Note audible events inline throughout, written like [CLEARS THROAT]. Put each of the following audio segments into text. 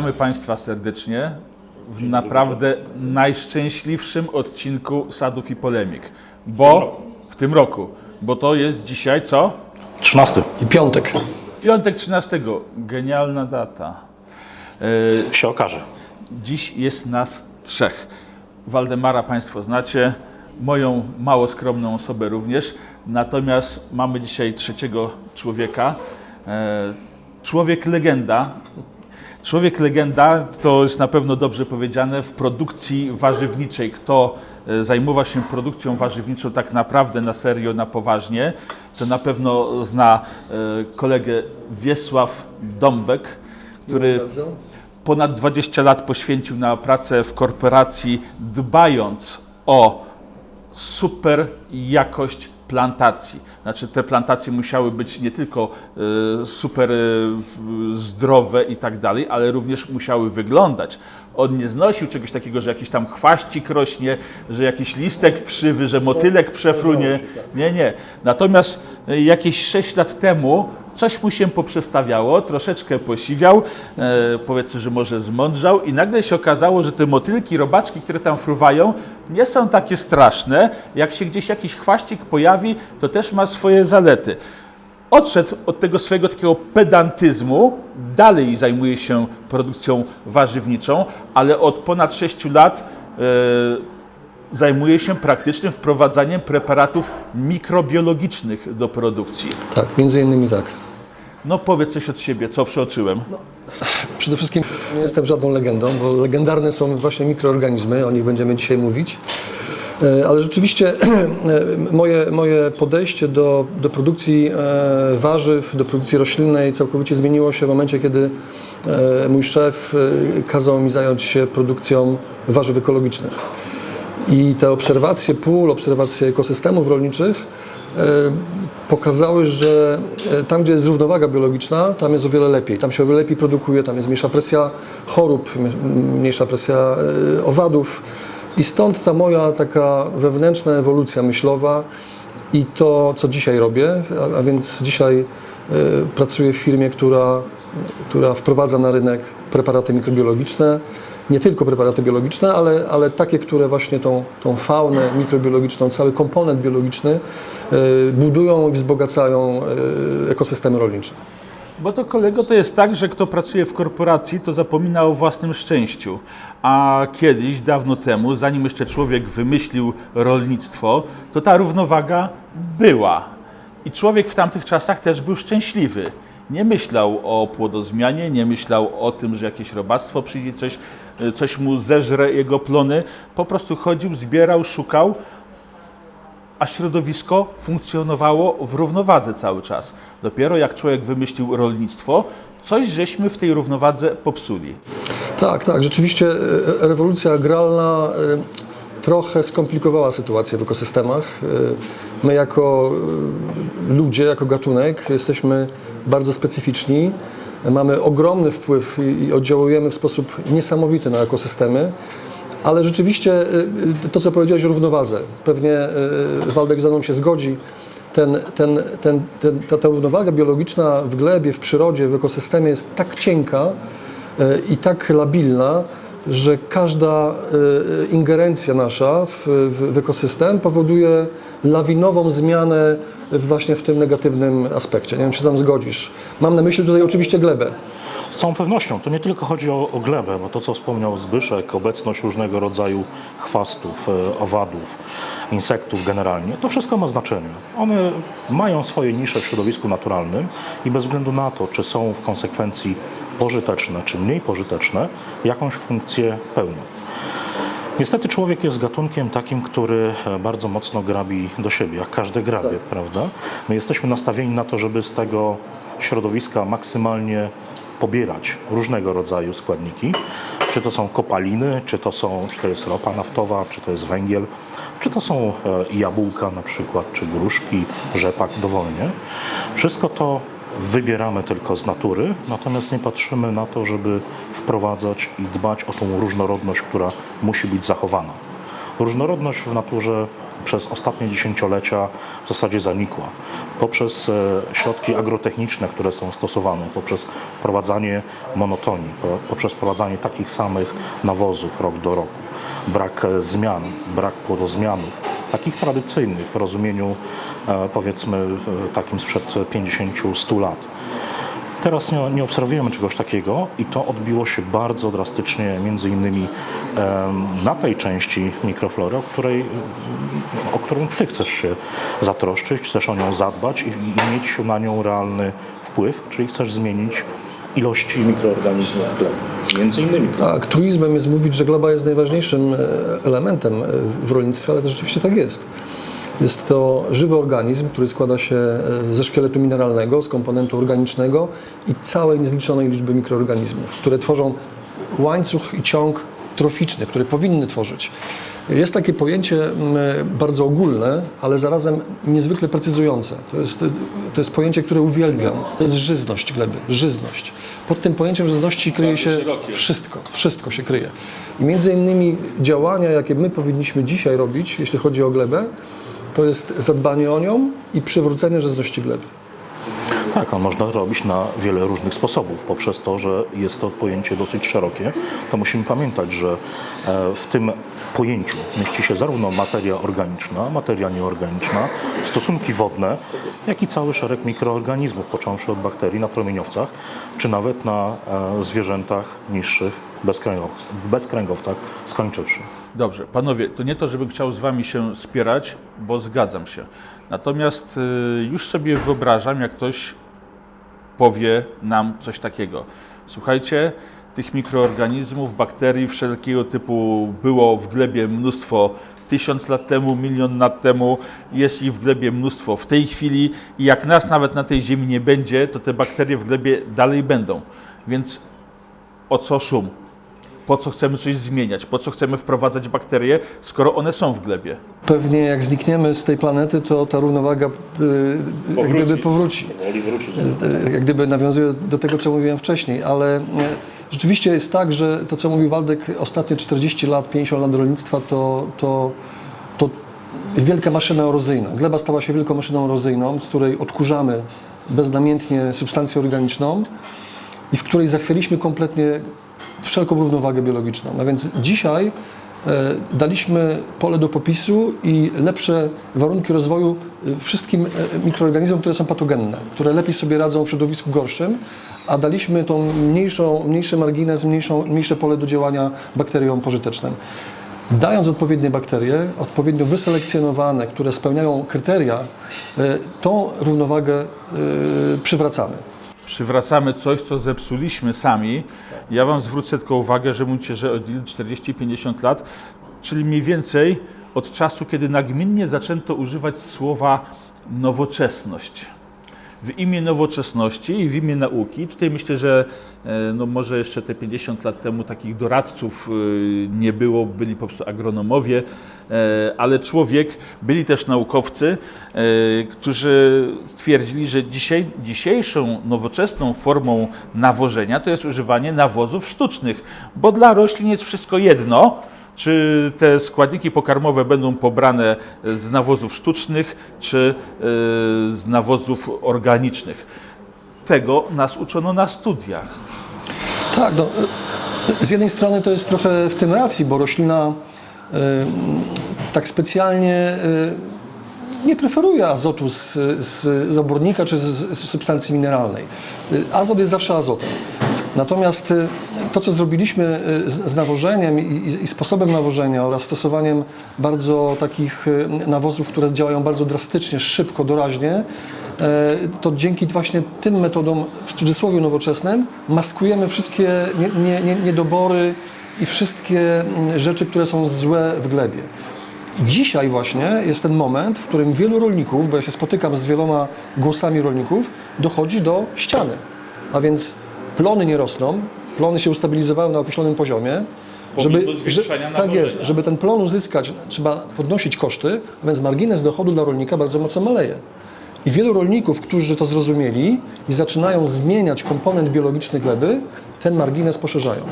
Witamy Państwa serdecznie w naprawdę najszczęśliwszym odcinku Sadów i Polemik. Bo w tym roku, bo to jest dzisiaj co? 13 I piątek. Piątek 13. Genialna data. E, się okaże. Dziś jest nas trzech. Waldemara Państwo znacie, moją mało skromną osobę również. Natomiast mamy dzisiaj trzeciego człowieka. E, Człowiek legenda. Człowiek legenda to jest na pewno dobrze powiedziane w produkcji warzywniczej. Kto e, zajmował się produkcją warzywniczą tak naprawdę na serio, na poważnie, to na pewno zna e, kolegę Wiesław Dąbek, który ponad 20 lat poświęcił na pracę w korporacji, dbając o super jakość plantacji. Znaczy te plantacje musiały być nie tylko e, super e, zdrowe i tak dalej, ale również musiały wyglądać. On nie znosił czegoś takiego, że jakiś tam chwaścik rośnie, że jakiś listek krzywy, że motylek przefrunie. Nie, nie. Natomiast e, jakieś 6 lat temu coś mu się poprzestawiało, troszeczkę posiwiał, e, powiedzmy, że może zmądrzał i nagle się okazało, że te motylki, robaczki, które tam fruwają, nie są takie straszne. Jak się gdzieś jakiś chwaścik pojawi, to też ma swoje zalety. Odszedł od tego swojego takiego pedantyzmu, dalej zajmuje się produkcją warzywniczą, ale od ponad 6 lat e, zajmuje się praktycznym wprowadzaniem preparatów mikrobiologicznych do produkcji. Tak, między innymi tak. No powiedz coś od siebie, co przeoczyłem. Przede wszystkim nie jestem żadną legendą, bo legendarne są właśnie mikroorganizmy, o nich będziemy dzisiaj mówić. E, Ale rzeczywiście [CLEARS THROAT] e, moje, moje podejście do, do produkcji e, warzyw, do produkcji roślinnej całkowicie zmieniło się w momencie, kiedy mój szef kazał mi zająć się produkcją warzyw ekologicznych. I te obserwacje pól, obserwacje ekosystemów rolniczych e, pokazały, że e, tam, gdzie jest równowaga biologiczna, tam jest o wiele lepiej. Tam się o wiele lepiej produkuje, tam jest mniejsza presja chorób, mniejsza presja e, owadów. I stąd ta moja taka wewnętrzna ewolucja myślowa i to, co dzisiaj robię, a, więc dzisiaj pracuję w firmie, która, która wprowadza na rynek preparaty mikrobiologiczne, nie tylko preparaty biologiczne, ale, ale takie, które właśnie tą, tą faunę mikrobiologiczną, cały komponent biologiczny e, budują i wzbogacają e, ekosystemy rolnicze. Bo to kolego to jest tak, że kto pracuje w korporacji, to zapomina o własnym szczęściu. A kiedyś, dawno temu, zanim jeszcze człowiek wymyślił rolnictwo, to ta równowaga była. I człowiek w tamtych czasach też był szczęśliwy. Nie myślał o płodozmianie, nie myślał o tym, że jakieś robactwo przyjdzie, coś, coś mu zeżre jego plony. Po prostu chodził, zbierał, szukał, a środowisko funkcjonowało w równowadze cały czas. Dopiero jak człowiek wymyślił rolnictwo, coś żeśmy w tej równowadze popsuli. Tak, tak, rzeczywiście e, rewolucja agralna e, trochę skomplikowała sytuację w ekosystemach. E, My jako e, ludzie, jako gatunek jesteśmy bardzo specyficzni. Mamy ogromny wpływ i oddziałujemy w sposób niesamowity na ekosystemy. Ale rzeczywiście e, to, co powiedziałeś równowadze, pewnie Waldek ze mną się zgodzi. Ten, ten, ten, ten, ta, ta równowaga biologiczna w glebie, w przyrodzie, w ekosystemie jest tak cienka, i tak labilna, że każda e, ingerencja nasza w, w, w ekosystem powoduje lawinową zmianę właśnie w tym negatywnym aspekcie. Nie wiem, czy się tam zgodzisz. Mam na myśli tutaj oczywiście glebę. Z całą pewnością to nie tylko chodzi o, o glebę, bo to co wspomniał Zbyszek, obecność różnego rodzaju chwastów, e, owadów, insektów generalnie, to wszystko ma znaczenie. One mają swoje nisze w środowisku naturalnym i bez względu na to, czy są w konsekwencji pożyteczne, czy mniej pożyteczne, jakąś funkcję pełnią. Niestety człowiek jest gatunkiem takim, który e, bardzo mocno grabi do siebie, jak każdy grabie, prawda? My jesteśmy nastawieni na to, żeby z tego środowiska maksymalnie pobierać różnego rodzaju składniki. Czy to są kopaliny, czy to, są, czy to jest ropa naftowa, czy to jest węgiel, czy to są e, jabłka na przykład, czy gruszki, rzepak dowolnie. Wszystko to wybieramy tylko z natury, natomiast nie patrzymy na to, żeby wprowadzać i dbać o tą różnorodność, która musi być zachowana. Różnorodność w naturze przez ostatnie dziesięciolecia w zasadzie zanikła. Poprzez e, środki agrotechniczne, które są stosowane, poprzez wprowadzanie monotonii, po- poprzez wprowadzanie takich samych nawozów rok do roku, brak e, zmian, brak płodozmianów, takich tradycyjnych w rozumieniu e, powiedzmy e, takim sprzed 50-100 lat. Teraz nie, nie obserwujemy czegoś takiego i to odbiło się bardzo drastycznie między innymi na tej części mikroflory, o, której, o którą Ty chcesz się zatroszczyć, chcesz o nią zadbać i, i mieć na nią realny wpływ, czyli chcesz zmienić ilości mikroorganizmów w glebie. Między innymi. Tak, truizmem jest mówić, że gleba jest najważniejszym e, elementem e, w rolnictwie, ale to rzeczywiście tak jest. Jest to żywy organizm, który składa się e, ze szkieletu mineralnego, z komponentu organicznego i całej niezliczonej liczby mikroorganizmów, które tworzą łańcuch i ciąg troficzny, które powinny tworzyć. Jest takie pojęcie mm, bardzo ogólne, ale zarazem niezwykle precyzujące. To jest, to jest pojęcie, które uwielbiam. To jest żyzność gleby, żyzność. Pod tym pojęciem żyzności kryje się wszystko, wszystko się kryje. I między innymi działania, jakie my powinniśmy dzisiaj robić, jeśli chodzi o glebę, to jest zadbanie o nią i przywrócenie żyzności gleby. Tak, a można robić na wiele różnych sposobów. Poprzez to, że jest to pojęcie dosyć szerokie, to musimy pamiętać, że e, w tym pojęciu mieści się zarówno materia organiczna, materia nieorganiczna, stosunki wodne, jak i cały szereg mikroorganizmów, począwszy od bakterii na promieniowcach, czy nawet na e, zwierzętach niższych, bezkręgowcach skończywszy. Dobrze, panowie, to nie to, żebym chciał z wami się spierać, bo zgadzam się. Natomiast y, już sobie wyobrażam, jak ktoś powie nam coś takiego. Słuchajcie, tych mikroorganizmów, bakterii wszelkiego typu było w glebie mnóstwo tysiąc lat temu, milion lat temu, jest ich w glebie mnóstwo w tej chwili i jak nas nawet na tej ziemi nie będzie, to te bakterie w glebie dalej będą. Więc o co szum? Po co chcemy coś zmieniać? Po co chcemy wprowadzać bakterie, skoro one są w glebie? Pewnie jak znikniemy z tej planety, to ta równowaga y, jak gdyby powróci. E, jak gdyby nawiązuje do tego, co mówiłem wcześniej, ale e, rzeczywiście jest tak, że to, co mówił Waldek, ostatnie 40 lat, 50 lat rolnictwa to, to, to wielka maszyna erozyjna. Gleba stała się wielką maszyną erozyjną, z której odkurzamy beznamiętnie substancję organiczną i w której zachwialiśmy kompletnie wszelką równowagę biologiczną. No więc dzisiaj e, daliśmy pole do popisu i lepsze warunki rozwoju e, wszystkim e, mikroorganizmom, które są patogenne, które lepiej sobie radzą w środowisku gorszym, a daliśmy tą mniejszą, mniejszy margines, mniejszą, mniejsze pole do działania bakteriom pożytecznym. Dając odpowiednie bakterie, odpowiednio wyselekcjonowane, które spełniają kryteria, tą równowagę przywracamy. Przywracamy coś, co zepsuliśmy sami. Ja Wam zwrócę tylko uwagę, że mówicie, że od ilu 40-50 lat, czyli mniej więcej od czasu, kiedy nagminnie zaczęto używać słowa nowoczesność. W imię nowoczesności i w imię nauki. Tutaj myślę, że e, no może jeszcze te 50 lat temu takich doradców e, nie było, byli po prostu agronomowie, e, ale człowiek, byli też naukowcy, którzy stwierdzili, że dzisiaj, dzisiejszą nowoczesną formą nawożenia to jest używanie nawozów sztucznych, bo dla roślin jest wszystko jedno, czy te składniki pokarmowe będą pobrane z nawozów sztucznych, czy e, z nawozów organicznych. Tego nas uczono na studiach. Tak, no, y, z jednej strony to jest trochę w tym racji, bo roślina y, tak specjalnie nie preferuje azotu z, z, z obornika czy z, z substancji mineralnej. Azot jest zawsze azotem. Natomiast to, co zrobiliśmy y, z, nawożeniem i, sposobem nawożenia oraz stosowaniem bardzo takich y, nawozów, które działają bardzo drastycznie, szybko, doraźnie, e, to dzięki właśnie tym metodom, w cudzysłowie nowoczesnym, maskujemy wszystkie nie, nie, nie, niedobory i wszystkie mm, rzeczy, które są złe w glebie. Dzisiaj właśnie jest ten moment, w którym wielu rolników, bo ja się spotykam z wieloma głosami rolników, dochodzi do ściany. A więc plony nie rosną, plony się ustabilizowały na określonym poziomie. Żeby, zwiększania tak jest, żeby ten plon uzyskać, trzeba podnosić koszty, a więc margines dochodu dla rolnika bardzo mocno maleje. I wielu rolników, którzy to zrozumieli i zaczynają zmieniać komponent biologiczny gleby, ten margines poszerzają.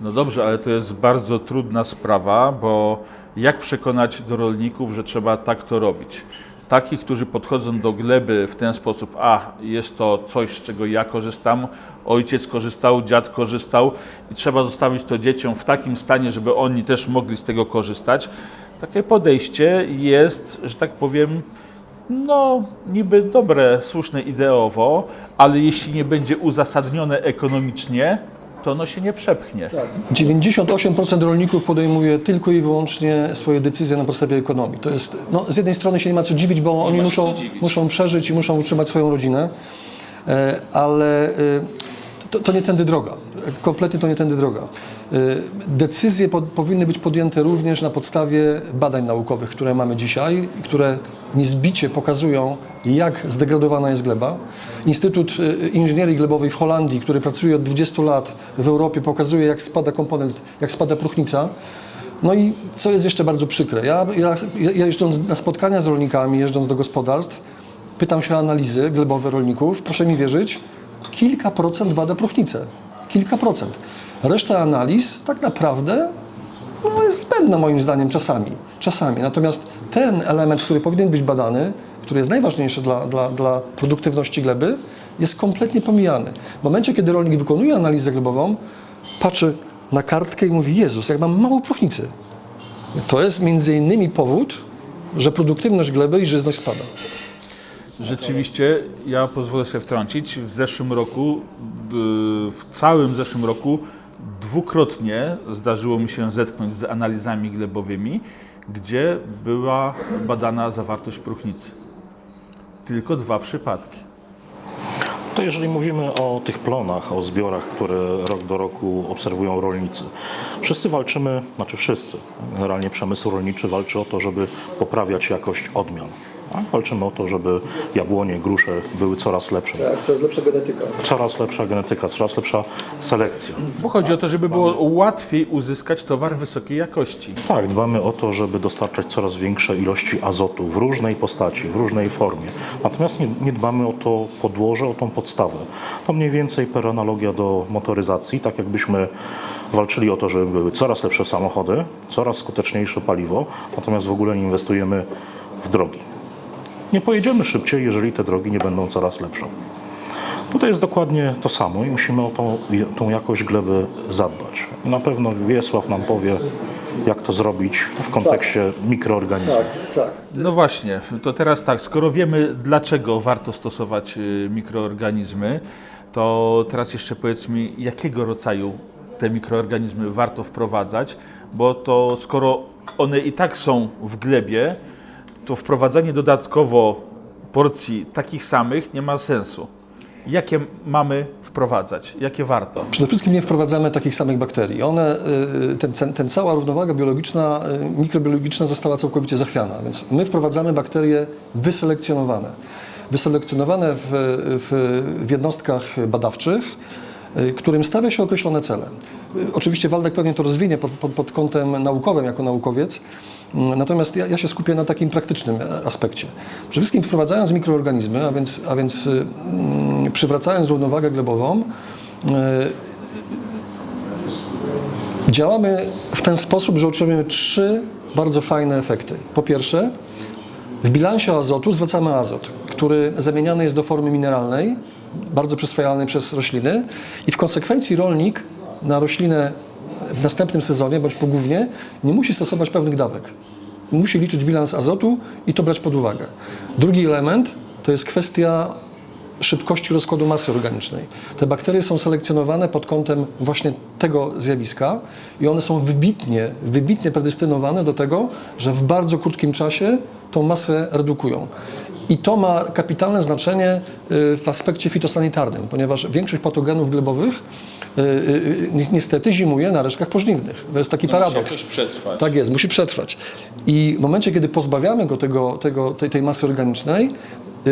No dobrze, ale to jest bardzo trudna sprawa, bo jak przekonać do rolników, że trzeba tak to robić? Takich, którzy podchodzą do gleby w ten sposób, a jest to coś, z czego ja korzystam, ojciec korzystał, dziad korzystał i trzeba zostawić to dzieciom w takim stanie, żeby oni też mogli z tego korzystać. Takie podejście jest, że tak powiem, no niby dobre, słuszne ideowo, ale jeśli nie będzie uzasadnione ekonomicznie, to ono się nie przepchnie. 98% rolników podejmuje tylko i wyłącznie swoje decyzje na podstawie ekonomii. To jest, no, z jednej strony się nie ma co dziwić, bo oni ma się muszą, co dziwić. muszą przeżyć i muszą utrzymać swoją rodzinę, e, ale e, to, to nie tędy droga. Kompletnie to nie tędy droga. E, Decyzje po, powinny być podjęte również na podstawie badań naukowych, które mamy dzisiaj które niezbicie pokazują, jak zdegradowana jest gleba. Instytut e, Inżynierii Glebowej w Holandii, który pracuje od 20 lat w Europie, pokazuje, jak spada komponent, jak spada próchnica. No i co jest jeszcze bardzo przykre, ja, ja, ja jeżdżąc na spotkania z rolnikami, jeżdżąc do gospodarstw, pytam się o analizy glebowe rolników, proszę mi wierzyć, kilka procent bada próchnicę. Kilka procent. Reszta analiz tak naprawdę no, jest zbędna moim zdaniem czasami. czasami. Natomiast ten element, który powinien być badany, który jest najważniejszy dla, dla, dla produktywności gleby, jest kompletnie pomijany. W momencie, kiedy rolnik wykonuje analizę glebową, patrzy na kartkę i mówi, Jezus, jak mam mało próchnicy. To jest między innymi powód, że produktywność gleby i żyzność spada. Rzeczywiście, ja pozwolę sobie wtrącić, w zeszłym roku, w całym zeszłym roku dwukrotnie zdarzyło mi się zetknąć z analizami glebowymi, gdzie była badana zawartość próchnicy. Tylko dwa przypadki. To jeżeli mówimy o tych plonach, o zbiorach, które rok do roku obserwują rolnicy, wszyscy walczymy, znaczy wszyscy, generalnie przemysł rolniczy walczy o to, żeby poprawiać jakość odmian. A walczymy o to, żeby jabłonie, grusze były coraz lepsze. Tak, coraz lepsza genetyka. Coraz lepsza genetyka, coraz lepsza selekcja. Bo chodzi o to, żeby było łatwiej uzyskać towar wysokiej jakości. Tak, dbamy o to, żeby dostarczać coraz większe ilości azotu w różnej postaci, w różnej formie. Natomiast nie, nie dbamy o to podłoże, o tą podstawę. To mniej więcej per analogia do motoryzacji, tak jakbyśmy walczyli o to, żeby były coraz lepsze samochody, coraz skuteczniejsze paliwo, natomiast w ogóle nie inwestujemy w drogi. Nie pojedziemy szybciej, jeżeli te drogi nie będą coraz lepsze. Tutaj jest dokładnie to samo i musimy o tą, tą jakość gleby zadbać. Na pewno Wiesław nam powie, jak to zrobić w kontekście mikroorganizmów. tak. No właśnie, to teraz tak, skoro wiemy dlaczego warto stosować y, mikroorganizmy, to teraz jeszcze powiedz mi, jakiego rodzaju te mikroorganizmy warto wprowadzać, bo to skoro one i tak są w glebie, to wprowadzanie dodatkowo porcji takich samych nie ma sensu. Jakie mamy wprowadzać? Jakie warto? Przede wszystkim nie wprowadzamy takich samych bakterii. One, y, ten, ten, ten cała równowaga biologiczna, y, mikrobiologiczna została całkowicie zachwiana, więc my wprowadzamy bakterie wyselekcjonowane. Wyselekcjonowane w, w, w jednostkach badawczych, y, którym stawia się określone cele. Y, Oczywiście Waldek pewnie to rozwinie pod, pod, pod kątem naukowym jako naukowiec, Natomiast ja, ja się skupię na takim praktycznym e, aspekcie. Przede wszystkim wprowadzając mikroorganizmy, a więc, a więc y, mm, przywracając równowagę glebową, y, działamy w ten sposób, że otrzymujemy trzy bardzo fajne efekty. Po pierwsze, w bilansie azotu zwracamy azot, który zamieniany jest do formy mineralnej, bardzo przyswajalnej przez rośliny i w konsekwencji rolnik na roślinę w następnym sezonie bądź pogłównie nie musi stosować pewnych dawek. Musi liczyć bilans azotu i to brać pod uwagę. Drugi element to jest kwestia szybkości rozkładu masy organicznej. Te bakterie są selekcjonowane pod kątem właśnie tego zjawiska i one są wybitnie, wybitnie predestynowane do tego, że w bardzo krótkim czasie tą masę redukują. I to ma kapitalne znaczenie y, w aspekcie fitosanitarnym, ponieważ większość patogenów glebowych y, y, ni- niestety zimuje na resztkach pożniwnych. To jest taki paradoks. przetrwać. Tak jest, musi przetrwać. I w momencie, kiedy pozbawiamy go tego, tego, tej, tej masy organicznej,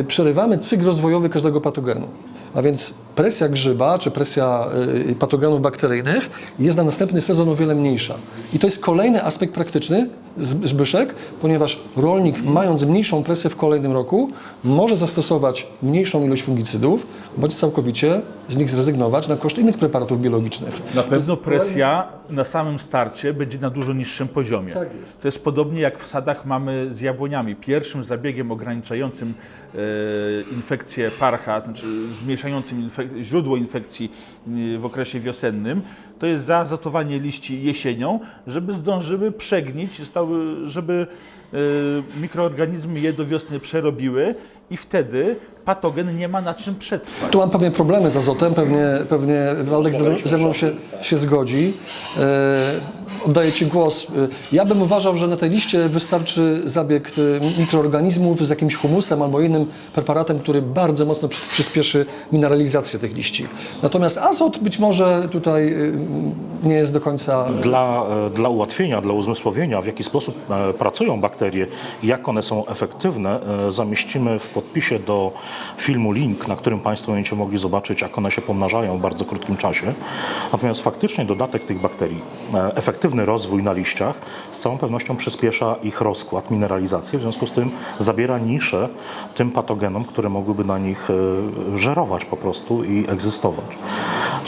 przerywamy cykl rozwojowy każdego patogenu. A więc presja grzyba czy presja y, patogenów bakteryjnych jest na następny sezon o wiele mniejsza. I to jest kolejny aspekt praktyczny, Zb- Zbyszek, ponieważ rolnik mając mniejszą presję w kolejnym roku może zastosować mniejszą ilość fungicydów, bądź całkowicie z nich zrezygnować na koszt innych preparatów biologicznych. Na pewno presja na samym starcie będzie na dużo niższym poziomie. Tak jest. To jest podobnie jak w sadach mamy z jabłoniami. Pierwszym zabiegiem ograniczającym e, infekcję parcha, znaczy zmniejszającym infek- źródło infekcji e, w okresie wiosennym, to jest zaazotowanie liści jesienią, żeby zdążyły przegnić, stały, żeby e, mikroorganizmy je do wiosny przerobiły i wtedy patogen nie ma na czym przetrwać. Tu mam pewnie problemy z azotem, pewnie, pewnie Waldek ze, ze mną się, się zgodzi. Oddaję Ci głos. Ja bym uważał, że na tej liście wystarczy zabieg e, mikroorganizmów z jakimś humusem albo innym preparatem, który bardzo mocno przys- przyspieszy mineralizację tych liści. Natomiast azot być może tutaj e, nie jest do końca... Dla, e, dla ułatwienia, dla uzmysłowienia, w jaki sposób e, pracują bakterie i jak one są efektywne, e, zamieścimy w podpisie do filmu link, na którym Państwo będziecie mogli zobaczyć, jak one się pomnażają w bardzo krótkim czasie. Natomiast faktycznie dodatek tych bakterii, e, efektywny rozwój na liściach z całą pewnością przyspiesza ich rozkład, mineralizację, w związku z tym zabiera niszę tym patogenom, które mogłyby na nich e, żerować po prostu i egzystować.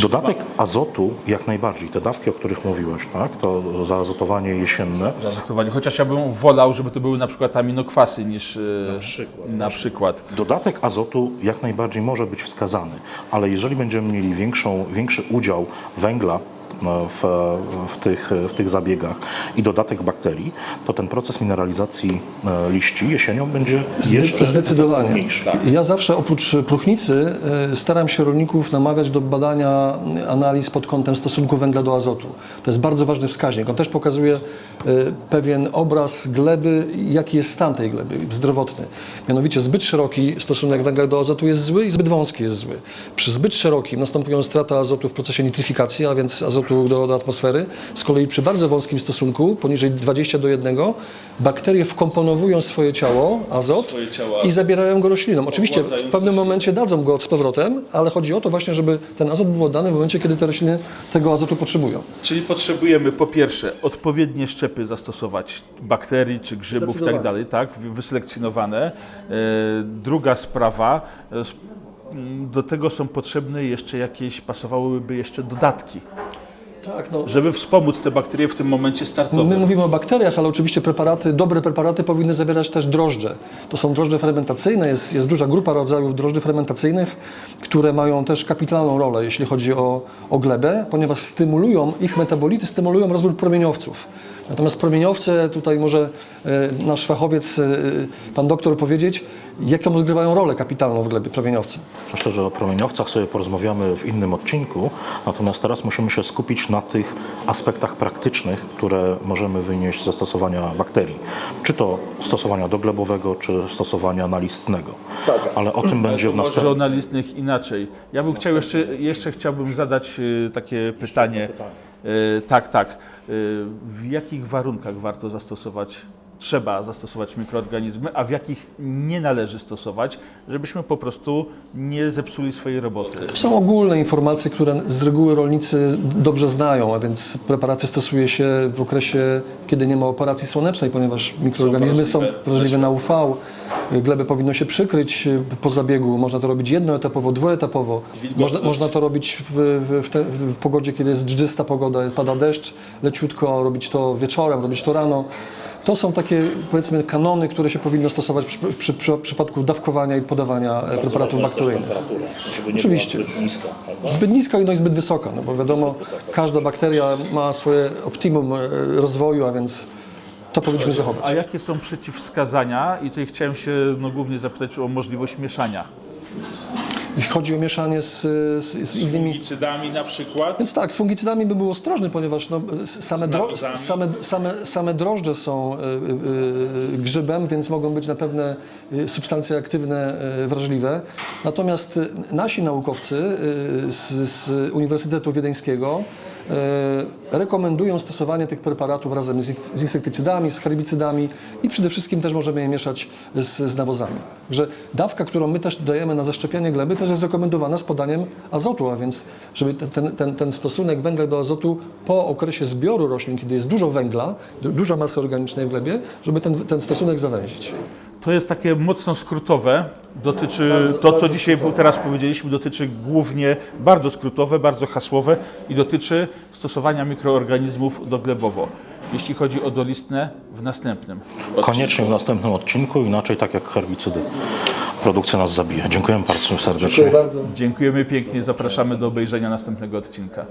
Dodatek azotu jak najbardziej, te dawki, o których mówiłeś, tak, to zaazotowanie jesienne, Zazotowanie. Chociaż ja bym wolał, żeby to były na przykład aminokwasy niż e, na przykład. Na przykład. Dodatek azotu jak najbardziej może być wskazany, ale jeżeli będziemy mieli większą, większy udział węgla w, w, tych, w tych zabiegach i dodatek bakterii, to ten proces mineralizacji e, liści jesienią będzie jeszcze Zdecydowanie. mniejszy. Ja zawsze oprócz próchnicy y, staram się rolników namawiać do badania analiz pod kątem stosunku węgla do azotu. To jest bardzo ważny wskaźnik. On też pokazuje pewien obraz gleby, jaki jest stan tej gleby zdrowotny. Mianowicie zbyt szeroki stosunek węgla do azotu jest zły i zbyt wąski jest zły. Przy zbyt szerokim następują strata azotu w procesie nitryfikacji, a więc azotu do, do atmosfery. Z kolei przy bardzo wąskim stosunku, poniżej 20 do 1, bakterie wkomponowują swoje ciało, azot, Swoje ciała. i zabierają go roślinom. Oczywiście w pewnym momencie dadzą go z powrotem, ale chodzi o to właśnie, żeby ten azot był oddany w momencie, kiedy te rośliny tego azotu potrzebują. Czyli potrzebujemy po pierwsze odpowiednie szczepy zastosować bakterii czy grzybów i tak Zdecydowanie. dalej, tak, wy- wyselekcjonowane. E, druga sprawa, e, m, do tego są potrzebne jeszcze jakieś, pasowałyby jeszcze dodatki, Tak, no. żeby wspomóc te bakterie w tym momencie startowym. My mówimy o bakteriach, ale oczywiście preparaty, dobre preparaty powinny zawierać też drożdże. To są drożdże fermentacyjne, jest, jest duża grupa rodzajów drożdży fermentacyjnych, które mają też kapitalną rolę, jeśli chodzi o, o glebę, ponieważ stymulują, ich metabolity stymulują rozwój promieniowców. Natomiast promieniowce, tutaj może e, nasz fachowiec, e, pan doktor powiedzieć, jaką odgrywają rolę kapitalną w glebie promieniowce. Myślę, że o promieniowcach sobie porozmawiamy w innym odcinku, natomiast teraz musimy się skupić na tych aspektach praktycznych, które możemy wynieść ze stosowania bakterii. Czy to stosowania doglebowego, czy stosowania nalistnego. Ale o tym będzie w Może o następnym. analistnych inaczej. Ja bym chciał jeszcze, jeszcze chciałbym zadać takie pytanie. Y, tak, tak. Y, w jakich warunkach warto zastosować, trzeba zastosować mikroorganizmy, a w jakich nie należy stosować, żebyśmy po prostu nie zepsuli swojej roboty? To są ogólne informacje, które z reguły rolnicy dobrze znają, a więc preparaty stosuje się w okresie, kiedy nie ma operacji słonecznej, ponieważ mikroorganizmy są wrażliwe. wrażliwe na UV. Glebę powinno się przykryć po zabiegu. Można to robić jednoetapowo, dwuetapowo. Można, można to robić w, w, w, te, w pogodzie, kiedy jest dżdżysta pogoda, pada deszcz leciutko, robić to wieczorem, robić to rano. To są takie, powiedzmy, kanony, które się powinno stosować przy, przy, przy, w przypadku dawkowania i podawania e, preparatów bakteryjnych. Oczywiście. Zbyt niska no i zbyt wysoka, no bo wiadomo, każda bakteria ma swoje optimum e, rozwoju, a więc to powinniśmy zachować. A jakie są przeciwwskazania? I tutaj chciałem się no, głównie zapytać o możliwość mieszania. Jeśli chodzi o mieszanie z, z, z innymi... Fungicydami na przykład? Więc tak, z fungicydami by był ostrożny, ponieważ no, same, dro, same, same, same drożdże są y, y, y, grzybem, więc mogą być na pewne substancje aktywne wrażliwe. Natomiast nasi naukowcy z, z Uniwersytetu Wiedeńskiego rekomendują stosowanie tych preparatów razem z insektycydami, z herbicydami i przede wszystkim też możemy je mieszać z, z nawozami. Także dawka, którą my też dajemy na zaszczepianie gleby, też jest rekomendowana z podaniem azotu, a więc żeby ten, ten, ten, stosunek węgla do azotu po okresie zbioru roślin, kiedy jest dużo węgla, du- dużo masy organicznej w glebie, żeby ten, ten stosunek zawęzić. To jest takie mocno skrótowe. Dotyczy Bardzo- to, co bardzo dzisiaj skrótowe. teraz powiedzieliśmy, dotyczy głównie bardzo skrótowe, bardzo hasłowe i dotyczy stosowania mikroorganizmów doglebowo. Jeśli chodzi o dolistne, w następnym. Koniecznie w następnym odcinku, inaczej tak jak herbicydy. Produkcja nas zabije. Dziękuję bardzo serdecznie. bardzo. Dziękujemy pięknie, zapraszamy do obejrzenia następnego odcinka.